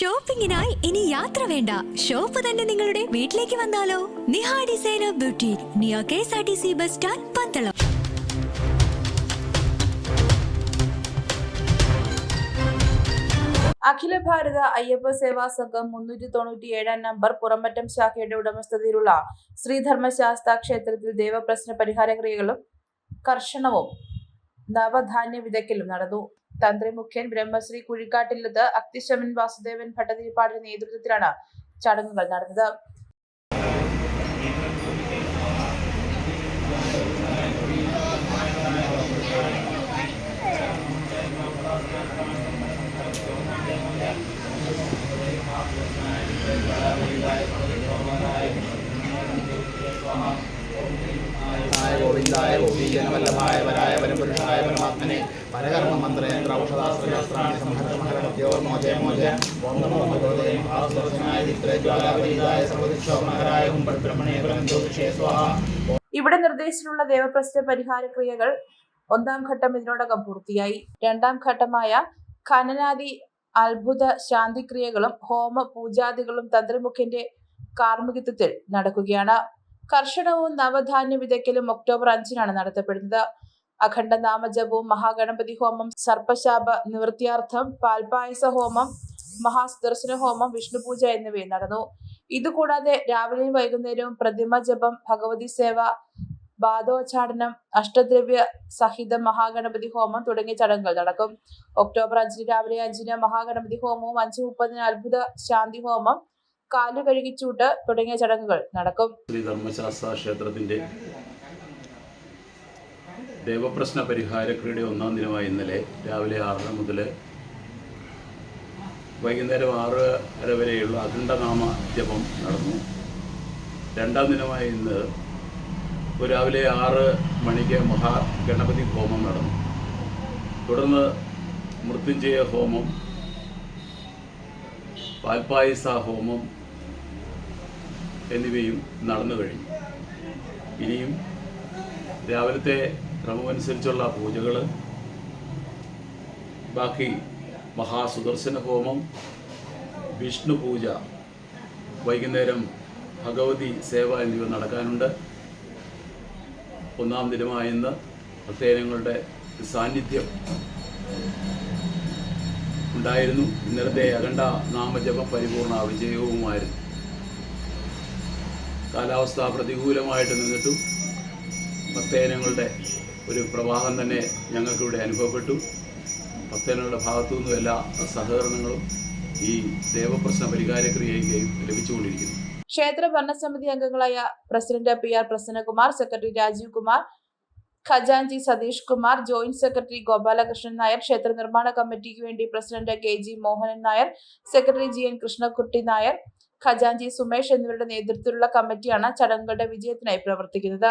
ഷോപ്പിംഗിനായി ഇനി യാത്ര വേണ്ട. ഷോപ്പ് തന്നെ നിങ്ങളുടെ വീട്ടിലേക്ക് വന്നാലോ? Niha designer beauty Neo K S R T C bus stand Pandalam. Akhila Bharata Ayyappa Seva Sangham മുന്നൂറ്റി തൊണ്ണൂറ്റി ഏഴാം നമ്പർ പുറമറ്റം ശാഖയുടെ ഉടമസ്ഥതയിലുള്ള ശ്രീധർമ്മശാസ്ത ക്ഷേത്രത്തിൽ ദേവപ്രശ്ന പരിഹാര ക്രിയകളും കർഷണവും നവധാന്യ വിതയ്ക്കലും നടന്നു. തന്ത്രി മുഖ്യൻ ബ്രഹ്മശ്രീ കുഴിക്കാട്ടില്ലത്ത് അക്തിശമൻ വാസുദേവൻ ഭട്ടതിരിപ്പാടിന്റെ നേതൃത്വത്തിലാണ് ചടങ്ങുകൾ നടന്നത്. ഗോവിന്ദായ ഗോപീജനവല്ലഭായ വരായ പരപുരുഷായ പരമാത്മനെ ബ്രഹ്മണേ ഇവിടെ നിർദ്ദേശിച്ചിട്ടുള്ള ദേവപ്രശ്ന പരിഹാര ക്രിയകൾ ഒന്നാം ഘട്ടം ഇതിനോടകം പൂർത്തിയായി. രണ്ടാം ഘട്ടമായ ഖനനാദി അത്ഭുത ശാന്തിക്രിയകളും ഹോമ പൂജാദികളും തന്ത്രിമുഖ്യന്റെ കാർമ്മികത്വത്തിൽ നടക്കുകയാണ്. കർഷണവും നവധാന്യ വിതയ്ക്കലും ഒക്ടോബർ അഞ്ചിനാണ് നടത്തപ്പെടുന്നത്. അഖണ്ഡ നാമജപവും മഹാഗണപതി ഹോമം സർപ്പശാപ നിവൃത്തിയാർത്ഥം പാൽപായസ ഹോമം മഹാസുദർശന ഹോമം വിഷ്ണുപൂജ എന്നിവയും നടന്നു. ഇതുകൂടാതെ രാവിലെയും വൈകുന്നേരവും പ്രതിമ ജപം ഭഗവതി സേവ ബാധോച്ചാടനം അഷ്ടദ്രവ്യ സഹിത മഹാഗണപതി ഹോമം തുടങ്ങിയ ചടങ്ങുകൾ നടക്കും. ഒക്ടോബർ അഞ്ചിന് രാവിലെ അഞ്ചിന് മഹാഗണപതി ഹോമവും അഞ്ച് മുപ്പതിന് അത്ഭുത ശാന്തി ഹോമം കാലു കഴുകിച്ചൂട്ട് തുടങ്ങിയ ചടങ്ങുകൾ നടക്കും. ശ്രീ ധർമ്മശാസ്ത്ര ക്ഷേത്രത്തിന്റെ ദേവപ്രശ്ന പരിഹാരക്രിയുടെ ഒന്നാം ദിനമായ ഇന്നലെ രാവിലെ ആറര മുതൽ വൈകുന്നേരം ആറര വരെയുള്ള അഖണ്ഡനാമ ജപം നടന്നു. രണ്ടാം ദിനമായ ഇന്ന് രാവിലെ ആറ് മണിക്ക് മഹാഗണപതി ഹോമം നടന്നു. തുടർന്ന് മൃത്യുഞ്ജയ ഹോമം പാൽപായസ ഹോമം എന്നിവയും നടന്നു കഴിഞ്ഞു. ഇനിയും രാവിലത്തെ ക്രമമനുസരിച്ചുള്ള പൂജകൾ ബാക്കി മഹാസുദർശന ഹോമം വിഷ്ണു പൂജ വൈകുന്നേരം ഭഗവതി സേവ എന്നിവ നടക്കാനുണ്ട്. ഒന്നാം ദിനമായ ഇന്ന് പ്രത്യേകങ്ങളുടെ സാന്നിധ്യം ഉണ്ടായിരുന്നു. ഇന്നലത്തെ അഖണ്ഡ നാമജപ പരിപൂർണ വിജയവുമായിരുന്നു. കാലാവസ്ഥ പ്രതികൂലമായിട്ട് നിന്നിട്ടും ഭക്തജനങ്ങളുടെ ഒരു പ്രവാഹം തന്നെ ഞങ്ങൾക്കിവിടെ അനുഭവപ്പെട്ടു. ഭക്തജനങ്ങളുടെ ഭാഗത്തു നിന്നും എല്ലാ സഹകരണങ്ങളും ഈ ദേവപ്രശ്ന പരിഹാരക്രിയയ്ക്ക് ലഭിച്ചുകൊണ്ടിരിക്കുന്നു. ക്ഷേത്ര ഭരണസമിതി അംഗങ്ങളായ president P R Prasannakumar secretary Rajeev Kumar ഖജാൻജി Satheesh Kumar joint secretary Gopalakrishnan Nair ക്ഷേത്ര നിർമ്മാണ കമ്മിറ്റിക്ക് വേണ്ടി president K G Mohanan Nair secretary G N Krishnakutty Nair ഖജാൻജി Sumesh എന്നിവരുടെ നേതൃത്വത്തിലുള്ള കമ്മിറ്റിയാണ് ചടങ്ങുകളുടെ വിജയത്തിനായി പ്രവർത്തിക്കുന്നത്.